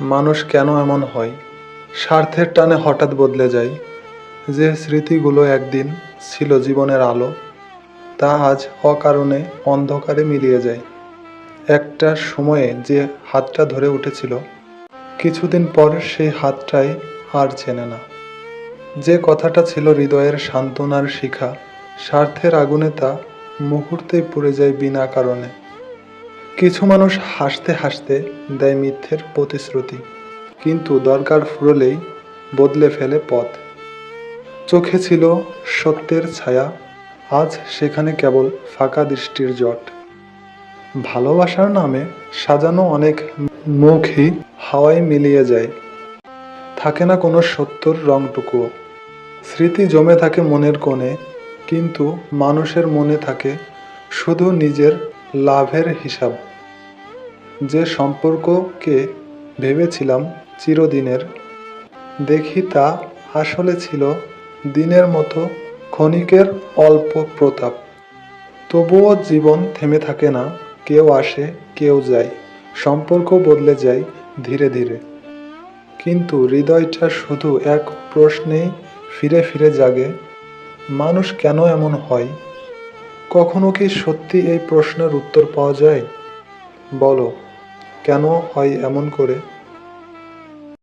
মানুষ কেন এমন হয়? স্বার্থের টানে হঠাৎ বদলে যায়। যে স্মৃতিগুলো একদিন ছিল জীবনের আলো, তা আজ অকারণে অন্ধকারে মিলিয়ে যায়। একটা সময়ে যে হাতটা ধরে উঠেছিল, কিছুদিন পর সেই হাতটাই আর চেনে না। যে কথাটা ছিল হৃদয়ের সান্ত্বনার শিখা, স্বার্থের আগুনে তা মুহূর্তেই পুড়ে যায় বিনা কারণে। কিছু মানুষ হাসতে হাসতে দেয় মিথ্যের প্রতিশ্রুতি, কিন্তু দরকার ফুরলেই বদলে ফেলে পথ। চোখে ছিল সত্যের ছায়া, আজ সেখানে কেবল ফাঁকা দৃষ্টির জট। ভালোবাসার নামে সাজানো অনেক মুখই হাওয়ায় মিলিয়ে যায়। থাকে না কোনো সত্যর রংটুকুও। স্মৃতি জমে থাকে মনের কোণে, কিন্তু মানুষের মনে থাকে শুধু নিজের লাভের হিসাব। যে সম্পর্ককে ভেবেছিলাম চিরদিনের, দেখি তা আসলে ছিল দিনের মতো ক্ষণিকের অল্প প্রতাপ। তবুও জীবন থেমে থাকে না, কেউ আসে, কেউ যায়, সম্পর্ক বদলে যায় ধীরে ধীরে। কিন্তু হৃদয়টা শুধু এক প্রশ্নেই ফিরে ফিরে জাগে, মানুষ কেন এমন হয়? কখনো কি সত্যি এই প্রশ্নের উত্তর পাওয়া যায়? বলো কেন হয় এমন করে?